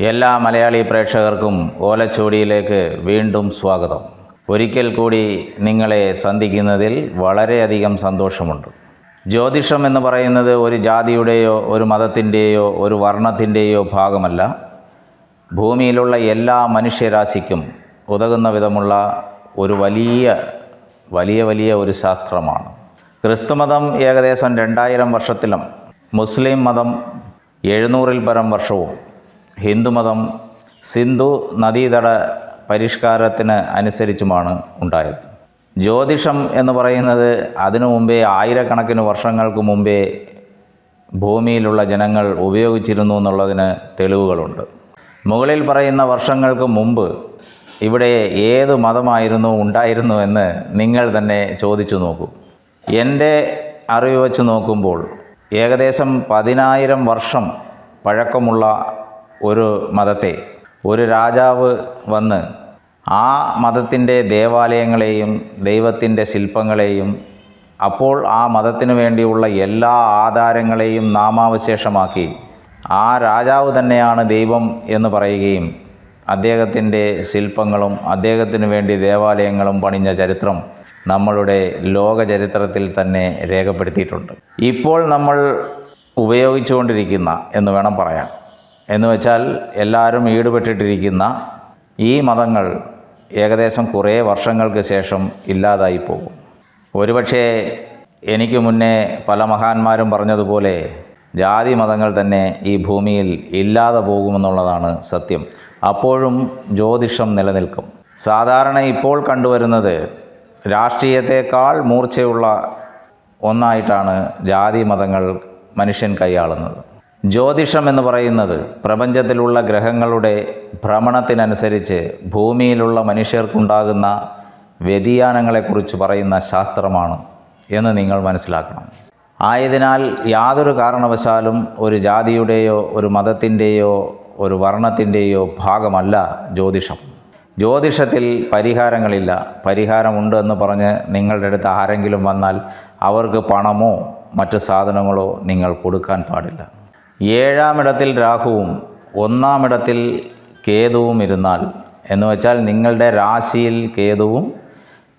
എല്ലാ മലയാളി പ്രേക്ഷകർക്കും ഓലച്ചോടിയിലേക്ക് വീണ്ടും സ്വാഗതം. ഒരിക്കൽ കൂടി നിങ്ങളെ സന്ധിക്കുന്നതിൽ വളരെയധികം സന്തോഷമുണ്ട്. ജ്യോതിഷം എന്ന് പറയുന്നത് ഒരു ജാതിയുടെയോ ഒരു മതത്തിന്റെയോ ഒരു വർണത്തിന്റെയോ ഭാഗമല്ല. ഭൂമിയിലുള്ള എല്ലാ മനുഷ്യരാശിക്കും ഉതകുന്ന വിധമുള്ള ഒരു വലിയ വലിയ വലിയ ഒരു ശാസ്ത്രമാണ്. ക്രിസ്തുമതം ഏകദേശം രണ്ടായിരം വർഷത്തിലും മുസ്ലിം മതം എഴുന്നൂറിൽ പരം വർഷവും ഹിന്ദുമതം സിന്ധു നദീതട പരിഷ്കാരത്തിന് അനുസരിച്ചുമാണ് ഉണ്ടായത്. ജ്യോതിഷം എന്ന് പറയുന്നത് അതിനു മുമ്പേ ആയിരക്കണക്കിന് വർഷങ്ങൾക്ക് മുമ്പേ ഭൂമിയിലുള്ള ജനങ്ങൾ ഉപയോഗിച്ചിരുന്നു എന്നുള്ളതിന് തെളിവുകളുണ്ട്. മുകളിൽ പറയുന്ന വർഷങ്ങൾക്ക് മുമ്പ് ഇവിടെ ഏത് മതമായിരുന്നു ഉണ്ടായിരുന്നു എന്ന് നിങ്ങൾ തന്നെ ചോദിച്ചു നോക്കൂ. എന്റെ അറിവ് വച്ച് നോക്കുമ്പോൾ ഏകദേശം പതിനായിരം വർഷം പഴക്കമുള്ള ഒരു മതത്തെ ഒരു രാജാവ് വന്ന് ആ മതത്തിന്റെ ദേവാലയങ്ങളെയും ദൈവത്തിന്റെ ശില്പങ്ങളെയും അപ്പോൾ ആ മതത്തിനു വേണ്ടിയുള്ള എല്ലാ ആധാരങ്ങളെയും നാമാവശേഷമാക്കി. ആ രാജാവ് തന്നെയാണ് ദൈവം എന്ന് പറയുകയും അദ്ദേഹത്തിന്റെ ശില്പങ്ങളും അദ്ദേഹത്തിനു വേണ്ടി ദേവാലയങ്ങളും പണിഞ്ഞ ചരിത്രം നമ്മളുടെ ലോക ചരിത്രത്തിൽ തന്നെ രേഖപ്പെടുത്തിയിട്ടുണ്ട്. ഇപ്പോൾ നമ്മൾ ഉപയോഗിച്ചുകൊണ്ടിരിക്കുന്ന എന്ന് വേണം പറയാൻ. എന്ന് വെച്ചാൽ എല്ലാവരും ഈടുപെട്ടിട്ടിരിക്കുന്ന ഈ മതങ്ങൾ ഏകദേശം കുറേ വർഷങ്ങൾക്ക് ശേഷം ഇല്ലാതായി പോകും. ഒരുപക്ഷേ എനിക്ക് മുന്നേ പല മഹാന്മാരും പറഞ്ഞതുപോലെ ജാതി മതങ്ങൾ തന്നെ ഈ ഭൂമിയിൽ ഇല്ലാതെ പോകുമെന്നുള്ളതാണ് സത്യം. അപ്പോഴും ജ്യോതിഷം നിലനിൽക്കും. സാധാരണ ഇപ്പോൾ കണ്ടുവരുന്നത് രാഷ്ട്രീയത്തെക്കാൾ മൂർച്ചയുള്ള ഒന്നായിട്ടാണ് ജാതി മതങ്ങൾ മനുഷ്യൻ കൈയാളുന്നത്. ജ്യോതിഷം എന്ന് പറയുന്നത് പ്രപഞ്ചത്തിലുള്ള ഗ്രഹങ്ങളുടെ ഭ്രമണത്തിനനുസരിച്ച് ഭൂമിയിലുള്ള മനുഷ്യർക്കുണ്ടാകുന്ന വ്യതിയാനങ്ങളെക്കുറിച്ച് പറയുന്ന ശാസ്ത്രമാണ് എന്ന് നിങ്ങൾ മനസ്സിലാക്കണം. ആയതിനാൽ യാതൊരു കാരണവശാലും ഒരു ജാതിയുടെയോ ഒരു മതത്തിന്റെയോ ഒരു വർണത്തിന്റെയോ ഭാഗമല്ല ജ്യോതിഷം. ജ്യോതിഷത്തിൽ പരിഹാരങ്ങളില്ല. പരിഹാരമുണ്ട് എന്ന് പറഞ്ഞ് നിങ്ങളുടെ അടുത്ത് ആരെങ്കിലും വന്നാൽ അവർക്ക് പണമോ മറ്റ് സാധനങ്ങളോ നിങ്ങൾ കൊടുക്കാൻ പാടില്ല. ഏഴാമിടത്തിൽ രാഹുവും ഒന്നാമിടത്തിൽ കേതുവും ഇരുന്നാൽ എന്ന് വെച്ചാൽ നിങ്ങളുടെ രാശിയിൽ കേതുവും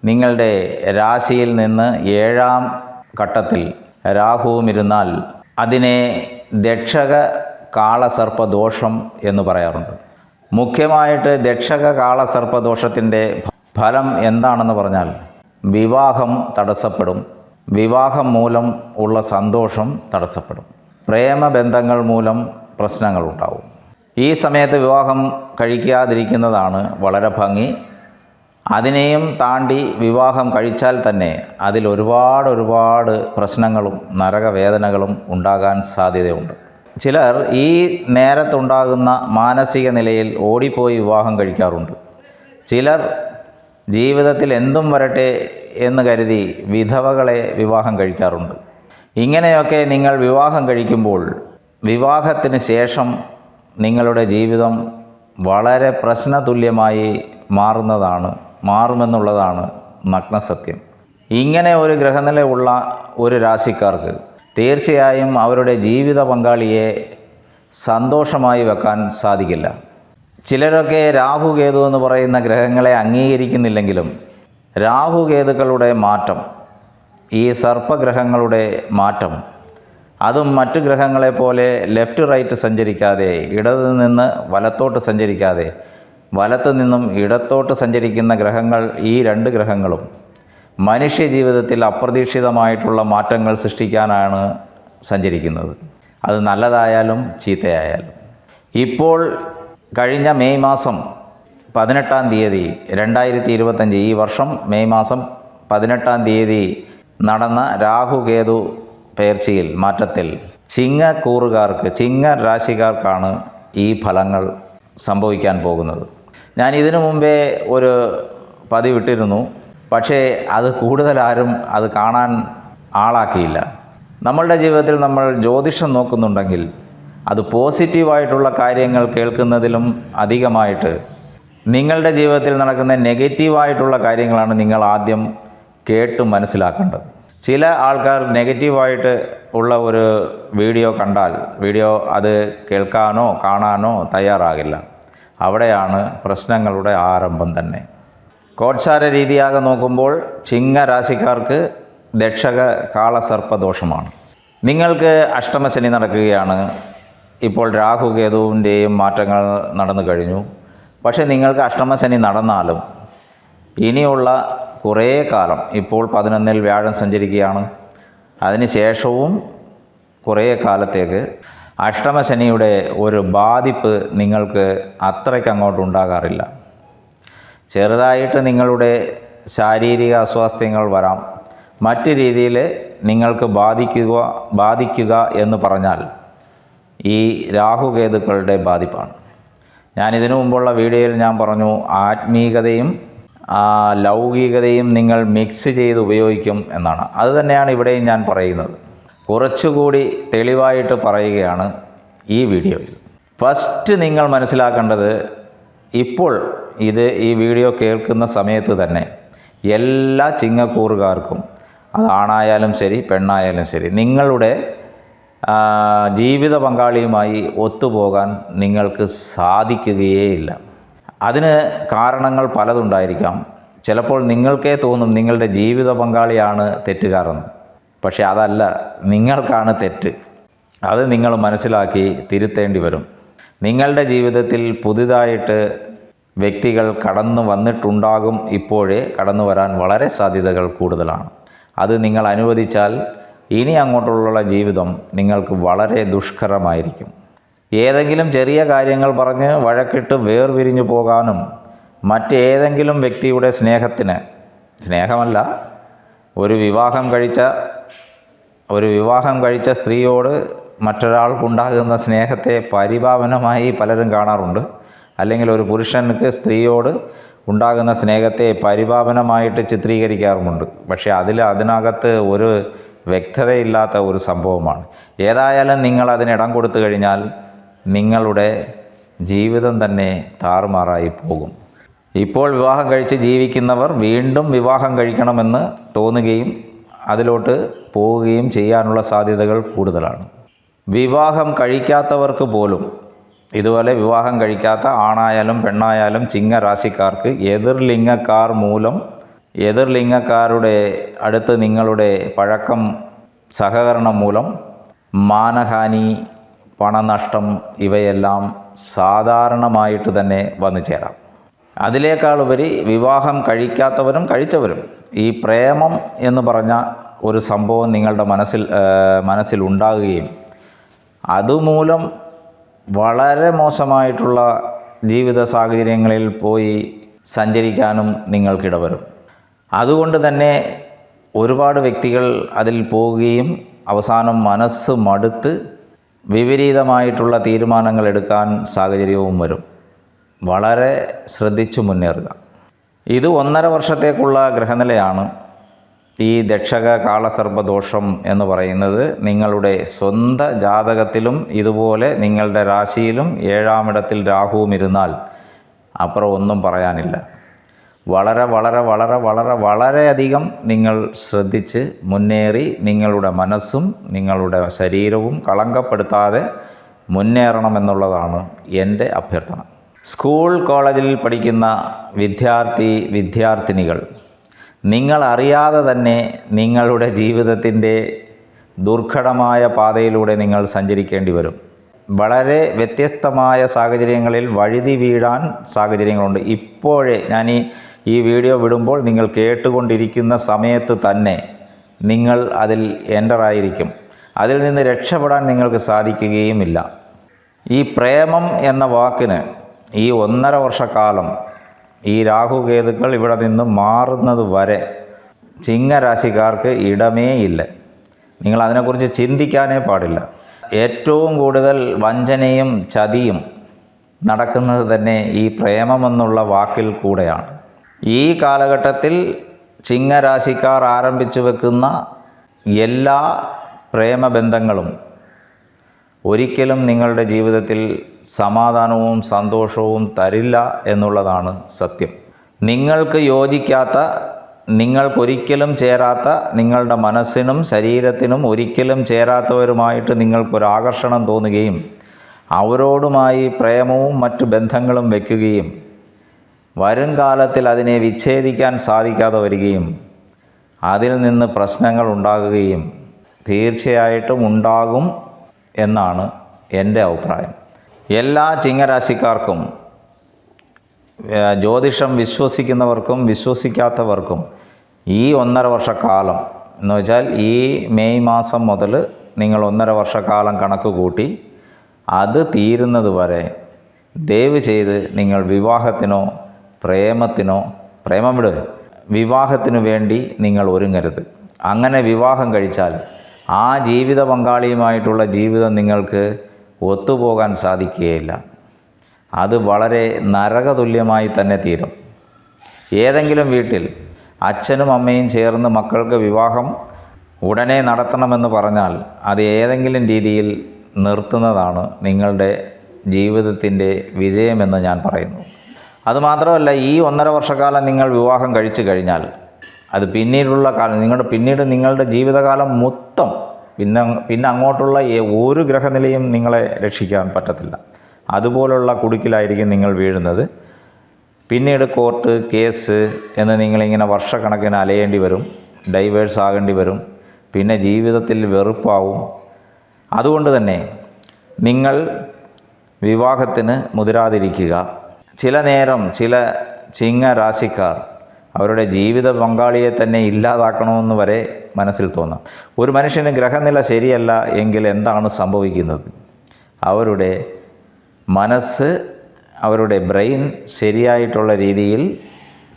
നിങ്ങളുടെ രാശിയിൽ നിന്ന് ഏഴാം ഘട്ടത്തിൽ രാഹുവും ഇരുന്നാൽ അതിനെ ദക്ഷക കാളസർപ്പദോഷം എന്ന് പറയാറുണ്ട്. മുഖ്യമായിട്ട് ദക്ഷക കാളസർപ്പദോഷത്തിന്റെ ഫലം എന്താണെന്ന് പറഞ്ഞാൽ വിവാഹം തടസ്സപ്പെടും. വിവാഹം മൂലം ഉള്ള സന്തോഷം തടസ്സപ്പെടും. പ്രേമബന്ധങ്ങൾ മൂലം പ്രശ്നങ്ങളുണ്ടാവും. ഈ സമയത്ത് വിവാഹം കഴിക്കാതിരിക്കുന്നതാണ് വളരെ ഭംഗി. അതിനെയും താണ്ടി വിവാഹം കഴിച്ചാൽ തന്നെ അതിൽ ഒരുപാട് ഒരുപാട് പ്രശ്നങ്ങളും നരകവേദനകളും ഉണ്ടാകാൻ സാധ്യതയുണ്ട്. ചിലർ ഈ നേരത്തുണ്ടാകുന്ന മാനസിക നിലയിൽ ഓടിപ്പോയി വിവാഹം കഴിക്കാറുണ്ട്. ചിലർ ജീവിതത്തിൽ എന്തും വരട്ടെ എന്ന് കരുതി വിധവകളെ വിവാഹം കഴിക്കാറുണ്ട്. ഇങ്ങനെയൊക്കെ നിങ്ങൾ വിവാഹം കഴിക്കുമ്പോൾ വിവാഹത്തിന് ശേഷം നിങ്ങളുടെ ജീവിതം വളരെ പ്രശ്നതുല്യമായി മാറുന്നതാണ് മാറുമെന്നുള്ളതാണ് നഗ്നസത്യം. ഇങ്ങനെ ഒരു ഗ്രഹനില ഉള്ള ഒരു രാശിക്കാർക്ക് തീർച്ചയായും അവരുടെ ജീവിത പങ്കാളിയെ സന്തോഷമായി വെക്കാൻ സാധിക്കില്ല. ചിലരൊക്കെ രാഹു കേതു എന്ന് പറയുന്ന ഗ്രഹങ്ങളെ അംഗീകരിക്കുന്നില്ലെങ്കിലും രാഹു കേതുക്കളുടെ മാറ്റം ഈ സർപ്പഗ്രഹങ്ങളുടെ മാറ്റം. അതും മറ്റു ഗ്രഹങ്ങളെ പോലെ ലെഫ്റ്റ് റൈറ്റ് സഞ്ചരിക്കാതെ ഇടത് നിന്ന് വലത്തോട്ട് സഞ്ചരിക്കാതെ വലത്ത് നിന്നും ഇടത്തോട്ട് സഞ്ചരിക്കുന്ന ഗ്രഹങ്ങൾ ഈ രണ്ട് ഗ്രഹങ്ങളും. മനുഷ്യ ജീവിതത്തിൽ അപ്രതീക്ഷിതമായിട്ടുള്ള മാറ്റങ്ങൾ സൃഷ്ടിക്കാനാണ് സഞ്ചരിക്കുന്നത്. അത് നല്ലതായാലും ചീത്തയായാലും. ഇപ്പോൾ കഴിഞ്ഞ മെയ് മാസം പതിനെട്ടാം തീയതി രണ്ടായിരത്തി ഇരുപത്തഞ്ച് ഈ വർഷം മെയ് മാസം പതിനെട്ടാം തീയതി നടന്ന രാഹുകേതു പേർച്ചയിൽ മാറ്റത്തിൽ ചിങ്ങക്കൂറുകാർക്ക് ചിങ്ങ രാശിക്കാർക്കാണ് ഈ ഫലങ്ങൾ സംഭവിക്കാൻ പോകുന്നത്. ഞാൻ ഇതിനു മുമ്പേ ഒരു പതിവിട്ടിരുന്നു. പക്ഷേ അത് കൂടുതലാരും അത് കാണാൻ ആളാക്കിയില്ല. നമ്മളുടെ ജീവിതത്തിൽ നമ്മൾ ജ്യോതിഷം നോക്കുന്നുണ്ടെങ്കിൽ അത് പോസിറ്റീവായിട്ടുള്ള കാര്യങ്ങൾ കേൾക്കുന്നതിലും അധികമായിട്ട് നിങ്ങളുടെ ജീവിതത്തിൽ നടക്കുന്ന നെഗറ്റീവായിട്ടുള്ള കാര്യങ്ങളാണ് നിങ്ങൾ ആദ്യം കേട്ട് മനസ്സിലാക്കേണ്ടത്. ചില ആൾക്കാർ നെഗറ്റീവായിട്ട് ഉള്ള ഒരു വീഡിയോ കണ്ടാൽ വീഡിയോ അത് കേൾക്കാനോ കാണാനോ തയ്യാറാകില്ല. അവിടെയാണ് പ്രശ്നങ്ങളുടെ ആരംഭം തന്നെ. കോട്സാര രീതിയാകെ നോക്കുമ്പോൾ ചിങ്ങ രാശിക്കാർക്ക് ദക്ഷക കാളസർപ്പദോഷമാണ്. നിങ്ങൾക്ക് അഷ്ടമശനി നടക്കുകയാണ്. ഇപ്പോൾ രാഹു കേതുവിന്റെയും മാറ്റങ്ങൾ നടന്നു കഴിഞ്ഞു. പക്ഷേ നിങ്ങൾക്ക് അഷ്ടമശനി നടന്നാലും ഇനിയുള്ള കുറേ കാലം ഇപ്പോൾ പതിനൊന്നിൽ വ്യാഴം സഞ്ചരിക്കുകയാണ്. അതിന് ശേഷവും കുറേ കാലത്തേക്ക് അഷ്ടമശനിയുടെ ഒരു ബാധിപ്പ് നിങ്ങൾക്ക് അത്രയ്ക്ക് അങ്ങോട്ട് ഉണ്ടാകാറില്ല. ചെറുതായിട്ട് നിങ്ങളുടെ ശാരീരിക അസ്വാസ്ഥ്യങ്ങൾ വരാം. മറ്റ് രീതിയിൽ നിങ്ങൾക്ക് ബാധിക്കുക ബാധിക്കുക എന്ന് പറഞ്ഞാൽ ഈ രാഹുകേതുക്കളുടെ ബാധിപ്പാണ്. ഞാൻ ഇതിനു മുമ്പുള്ള വീഡിയോയിൽ ഞാൻ പറഞ്ഞു ആത്മീകതയും ലൗകികതയും നിങ്ങൾ മിക്സ് ചെയ്ത് ഉപയോഗിക്കും എന്നാണ്. അത് തന്നെയാണ് ഇവിടെയും ഞാൻ പറയുന്നത്. കുറച്ചുകൂടി തെളിവായിട്ട് പറയുകയാണ് ഈ വീഡിയോയിൽ. ഫസ്റ്റ് നിങ്ങൾ മനസ്സിലാക്കേണ്ടത് ഇപ്പോൾ ഇത് ഈ വീഡിയോ കേൾക്കുന്ന സമയത്ത് തന്നെ എല്ലാ ചിങ്ങക്കൂറുകാർക്കും അത് ആണായാലും ശരി പെണ്ണായാലും ശരി നിങ്ങളുടെ ജീവിത പങ്കാളിയുമായി ഒത്തുപോകാൻ നിങ്ങൾക്ക് സാധിക്കുകയേയില്ല അതിന് കാരണങ്ങൾ പലതുണ്ടായിരിക്കാം. ചിലപ്പോൾ നിങ്ങൾക്കേ തോന്നും നിങ്ങളുടെ ജീവിത പങ്കാളിയാണ് തെറ്റുകാരെന്ന്. പക്ഷേ അതല്ല നിങ്ങൾക്കാണ് തെറ്റ്. അത് നിങ്ങൾ മനസ്സിലാക്കി തിരുത്തേണ്ടി വരും. നിങ്ങളുടെ ജീവിതത്തിൽ പുതുതായിട്ട് വ്യക്തികൾ കടന്നു വന്നിട്ടുണ്ടാകും ഇപ്പോഴേ കടന്നു വരാൻ വളരെ സാധ്യതകൾ കൂടുതലാണ്. അത് നിങ്ങൾ അനുവദിച്ചാൽ ഇനി അങ്ങോട്ടുള്ള ജീവിതം നിങ്ങൾക്ക് വളരെ ദുഷ്കരമായിരിക്കും. ഏതെങ്കിലും ചെറിയ കാര്യങ്ങൾ പറഞ്ഞ് വഴക്കിട്ട് വേർപിരിഞ്ഞു പോകാനും മറ്റേതെങ്കിലും വ്യക്തിയുടെ സ്നേഹത്തിന് സ്നേഹമല്ല ഒരു വിവാഹം കഴിച്ച ഒരു വിവാഹം കഴിച്ച സ്ത്രീയോട് മറ്റൊരാൾക്കുണ്ടാകുന്ന സ്നേഹത്തെ പരിഭാവനമായി പലരും കാണാറുണ്ട്. അല്ലെങ്കിൽ ഒരു പുരുഷനുക്ക് സ്ത്രീയോട് ഉണ്ടാകുന്ന സ്നേഹത്തെ പരിപാവനമായിട്ട് ചിത്രീകരിക്കാറുമുണ്ട്. പക്ഷേ അതിൽ അതിനകത്ത് ഒരു വ്യക്തതയില്ലാത്ത ഒരു സംഭവമാണ്. ഏതായാലും നിങ്ങൾ അതിന് ഇടം കൊടുത്തു കഴിഞ്ഞാൽ നിങ്ങളുടെ ജീവിതം തന്നെ താറുമാറായി പോകും. ഇപ്പോൾ വിവാഹം കഴിച്ച് ജീവിക്കുന്നവർ വീണ്ടും വിവാഹം കഴിക്കണമെന്ന് തോന്നുകയും അതിലോട്ട് പോവുകയും ചെയ്യാനുള്ള സാധ്യതകൾ കൂടുതലാണ്. വിവാഹം കഴിക്കാത്തവർക്ക് പോലും ഇതുപോലെ വിവാഹം കഴിക്കാത്ത ആണായാലും പെണ്ണായാലും ചിങ്ങരാശിക്കാർക്ക് എതിർലിംഗക്കാർ മൂലം എതിർലിംഗക്കാരുടെ അടുത്ത് നിങ്ങളുടെ പഴക്കം സഹകരണം മൂലം മാനഹാനി പണനഷ്ടം ഇവയെല്ലാം സാധാരണമായിട്ട് തന്നെ വന്നു ചേരാം. അതിനേക്കാൾ ഉപരി വിവാഹം കഴിക്കാത്തവരും കഴിച്ചവരും ഈ പ്രേമം എന്ന് പറഞ്ഞ ഒരു സംഭവം നിങ്ങളുടെ മനസ്സിൽ മനസ്സിലുണ്ടാകുകയും അതുമൂലം വളരെ മോശമായിട്ടുള്ള ജീവിത സാഹചര്യങ്ങളിൽ പോയി സഞ്ചരിക്കാനും നിങ്ങൾക്കിടവരും. അതുകൊണ്ട് തന്നെ ഒരുപാട് വ്യക്തികൾ അതിൽ പോവുകയും അവസാനം മനസ്സ് മടുത്ത് വിപരീതമായിട്ടുള്ള തീരുമാനങ്ങൾ എടുക്കാൻ സാഹചര്യവും വരും. വളരെ ശ്രദ്ധിച്ചു മുന്നേറുക. ഇത് ഒന്നര വർഷത്തേക്കുള്ള ഗ്രഹനിലയാണ് ഈ ദക്ഷക കാളസർപ്പദോഷം എന്ന് പറയുന്നത് നിങ്ങളുടെ സ്വന്ത ജാതകത്തിലും ഇതുപോലെ നിങ്ങളുടെ രാശിയിലും ഏഴാമിടത്തിൽ രാഹുവും ഇരുന്നാൽ അപ്പുറം ഒന്നും പറയാനില്ല. വളരെ വളരെ വളരെ വളരെ വളരെയധികം നിങ്ങൾ ശ്രദ്ധിച്ച് മുന്നേറി നിങ്ങളുടെ മനസ്സും നിങ്ങളുടെ ശരീരവും കളങ്കപ്പെടുത്താതെ മുന്നേറണമെന്നുള്ളതാണ് എന്റെ അഭ്യർത്ഥന. സ്കൂൾ കോളേജിൽ പഠിക്കുന്ന വിദ്യാർത്ഥി വിദ്യാർത്ഥിനികൾ നിങ്ങൾ അറിയാതെ തന്നെ നിങ്ങളുടെ ജീവിതത്തിന്റെ ദുർഘടമായ പാതയിലൂടെ നിങ്ങൾ സഞ്ചരിക്കേണ്ടി വരും. വളരെ വ്യത്യസ്തമായ സാഹചര്യങ്ങളിൽ വഴുതി വീഴാൻ സാഹചര്യങ്ങളുണ്ട്. ഇപ്പോഴേ ഞാൻ ഈ ഈ വീഡിയോ വിടുമ്പോൾ നിങ്ങൾ കേട്ടുകൊണ്ടിരിക്കുന്ന സമയത്ത് തന്നെ നിങ്ങൾ അതിൽ എന്ററായിരിക്കും അതിൽ നിന്ന് രക്ഷപ്പെടാൻ നിങ്ങൾക്ക് സാധിക്കുകയുമില്ല. ഈ പ്രേമം എന്ന വാക്കിന് ഈ ഒന്നര വർഷക്കാലം ഈ രാഹുകേതുക്കൾ ഇവിടെ നിന്ന് മാറുന്നത് വരെ ചിങ്ങരാശിക്കാർക്ക് ഇടമേ ഇല്ല. നിങ്ങൾ അതിനെക്കുറിച്ച് ചിന്തിക്കാനേ പാടില്ല. ഏറ്റവും കൂടുതൽ വഞ്ചനയും ചതിയും നടക്കുന്നത് തന്നെ ഈ പ്രേമമെന്നുള്ള വാക്കിൽ കൂടെയാണ്. ഈ കാലഘട്ടത്തിൽ ചിങ്ങരാശിക്കാർ ആരംഭിച്ചു വെക്കുന്ന എല്ലാ പ്രേമബന്ധങ്ങളും ഒരിക്കലും നിങ്ങളുടെ ജീവിതത്തിൽ സമാധാനവും സന്തോഷവും തരില്ല എന്നുള്ളതാണ് സത്യം. നിങ്ങൾക്ക് യോജിക്കാത്ത നിങ്ങൾക്കൊരിക്കലും ചേരാത്ത നിങ്ങളുടെ മനസ്സിനും ശരീരത്തിനും ഒരിക്കലും ചേരാത്തവരുമായിട്ട് നിങ്ങൾക്കൊരാകർഷണം തോന്നുകയും അവരോടുമായി പ്രേമവും മറ്റു ബന്ധങ്ങളും വയ്ക്കുകയും വരും കാലത്തിൽ അതിനെ വിച്ഛേദിക്കാൻ സാധിക്കാതെ വരികയും അതിൽ നിന്ന് പ്രശ്നങ്ങൾ ഉണ്ടാകുകയും തീർച്ചയായിട്ടും ഉണ്ടാകും എന്നാണ് എന്റെ അഭിപ്രായം. എല്ലാ ചിങ്ങരാശിക്കാർക്കും ജ്യോതിഷം വിശ്വസിക്കുന്നവർക്കും വിശ്വസിക്കാത്തവർക്കും ഈ ഒന്നര വർഷക്കാലം എന്ന് വെച്ചാൽ ഈ മെയ് മാസം മുതൽ നിങ്ങൾ ഒന്നര വർഷക്കാലം കണക്ക് കൂട്ടി അത് തീരുന്നത് വരെ ദയവ് ചെയ്ത് നിങ്ങൾ വിവാഹത്തിനോ പ്രേമത്തിനോ പ്രേമം വിട് വിവാഹത്തിനു വേണ്ടി നിങ്ങൾ ഒരുങ്ങരുത്. അങ്ങനെ വിവാഹം കഴിച്ചാൽ ആ ജീവിത പങ്കാളിയുമായിട്ടുള്ള ജീവിതം നിങ്ങൾക്ക് ഒത്തുപോകാൻ സാധിക്കുകയില്ല. അത് വളരെ നരകതുല്യമായി തന്നെ തീരും. ഏതെങ്കിലും വീട്ടിൽ അച്ഛനും അമ്മയും ചേർന്ന് മക്കൾക്ക് വിവാഹം ഉടനെ നടത്തണമെന്ന് പറഞ്ഞാൽ അത് ഏതെങ്കിലും രീതിയിൽ നിർത്തുന്നതാണ് നിങ്ങളുടെ ജീവിതത്തിന്റെ വിജയമെന്ന് ഞാൻ പറയുന്നു. അതുമാത്രമല്ല ഈ ഒന്നര വർഷക്കാലം നിങ്ങൾ വിവാഹം കഴിച്ചു കഴിഞ്ഞാൽ അത് പിന്നീടുള്ള കാലം നിങ്ങളുടെ പിന്നീട് നിങ്ങളുടെ ജീവിതകാലം മൊത്തം പിന്നെ പിന്നെ അങ്ങോട്ടുള്ള ഒരു ഗ്രഹനിലയും നിങ്ങളെ രക്ഷിക്കാൻ പറ്റത്തില്ല. അതുപോലുള്ള കുടുക്കിലായിരിക്കും നിങ്ങൾ വീഴുന്നത്. പിന്നീട് കോർട്ട് കേസ് എന്ന് നിങ്ങളിങ്ങനെ വർഷക്കണക്കിന് അലയേണ്ടി വരും ഡൈവേഴ്സ് ആകേണ്ടി വരും പിന്നെ ജീവിതത്തിൽ വെറുപ്പാവും. അതുകൊണ്ട് തന്നെ നിങ്ങൾ വിവാഹത്തിന് മുതിരാതിരിക്കുക. ചില നേരം ചില ചിങ്ങ രാശിക്കാർ അവരുടെ ജീവിത പങ്കാളിയെ തന്നെ ഇല്ലാതാക്കണമെന്ന് വരെ മനസ്സിൽ തോന്നാം. ഒരു മനുഷ്യന് ഗ്രഹനില ശരിയല്ല എങ്കിൽ എന്താണ് സംഭവിക്കുന്നത്? അവരുടെ മനസ്സ് അവരുടെ ബ്രെയിൻ ശരിയായിട്ടുള്ള രീതിയിൽ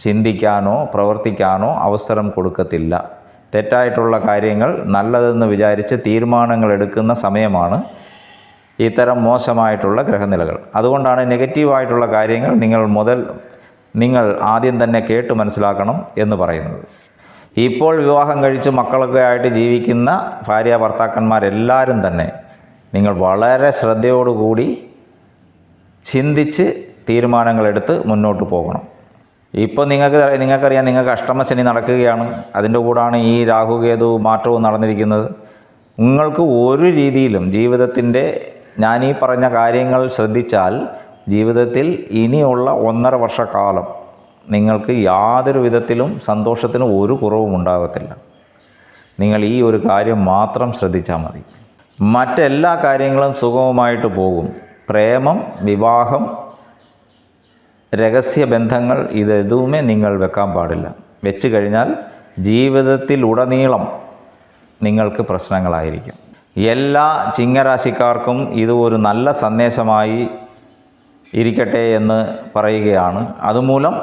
ചിന്തിക്കാനോ പ്രവർത്തിക്കാനോ അവസരം കൊടുക്കത്തില്ല. തെറ്റായിട്ടുള്ള കാര്യങ്ങൾ നല്ലതെന്ന് വിചാരിച്ച് തീരുമാനങ്ങൾ എടുക്കുന്ന സമയമാണ് ഇത്തരം മോശമായിട്ടുള്ള ഗ്രഹനിലകൾ. അതുകൊണ്ടാണ് നെഗറ്റീവായിട്ടുള്ള കാര്യങ്ങൾ നിങ്ങൾ മുതൽ നിങ്ങൾ ആദ്യം തന്നെ കേട്ട് മനസ്സിലാക്കണം എന്ന് പറയുന്നത്. ഇപ്പോൾ വിവാഹം കഴിച്ച് മക്കളൊക്കെ ആയിട്ട് ജീവിക്കുന്ന ഭാര്യ ഭർത്താക്കന്മാരെല്ലാവരും തന്നെ നിങ്ങൾ വളരെ ശ്രദ്ധയോടുകൂടി ചിന്തിച്ച് തീരുമാനങ്ങളെടുത്ത് മുന്നോട്ട് പോകണം. ഇപ്പോൾ നിങ്ങൾക്ക് നിങ്ങൾക്കറിയാം നിങ്ങൾക്ക് അഷ്ടമശനി നടക്കുകയാണ്. അതിന്റെ കൂടാണ് ഈ രാഹുകേതു മാറ്റവും നടന്നിരിക്കുന്നത്. നിങ്ങൾക്ക് ഒരു രീതിയിലും ജീവിതത്തിന്റെ ഞാൻ ഈ പറഞ്ഞ കാര്യങ്ങൾ ശ്രദ്ധിച്ചാൽ ജീവിതത്തിൽ ഇനിയുള്ള ഒന്നര വർഷക്കാലം നിങ്ങൾക്ക് യാതൊരു വിധത്തിലും സന്തോഷത്തിന് ഒരു കുറവും ഉണ്ടാകത്തില്ല. നിങ്ങൾ ഈ ഒരു കാര്യം മാത്രം ശ്രദ്ധിച്ചാൽ മതി. മറ്റെല്ലാ കാര്യങ്ങളും സുഗമമായിട്ട് പോകും. പ്രേമം വിവാഹം രഹസ്യ രഹസ്യബന്ധങ്ങൾ ഇതെതുമേ നിങ്ങൾ വെക്കാൻ പാടില്ല. വെച്ച് കഴിഞ്ഞാൽ ജീവിതത്തിലുടനീളം നിങ്ങൾക്ക് പ്രശ്നങ്ങളായിരിക്കും. എല്ലാ ചിങ്ങരാശിക്കാർക്കും ഇത് ഒരു നല്ല സന്ദേശമായി ഇരിക്കട്ടെ എന്ന് പറയുകയാണ്. അതുമൂലം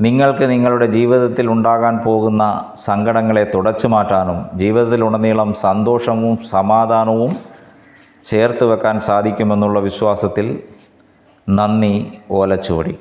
നിങ്ങൾക്ക് നിങ്ങളുടെ ജീവിതത്തിൽ ഉണ്ടാകാൻ പോകുന്ന സങ്കടങ്ങളെ തുടച്ചു മാറ്റാനും ജീവിതത്തിലുടനീളം സന്തോഷവും സമാധാനവും ചേർത്ത് വെക്കാൻ സാധിക്കുമെന്നുള്ള വിശ്വാസത്തിൽ നന്ദി ഓലച്ചുവടി.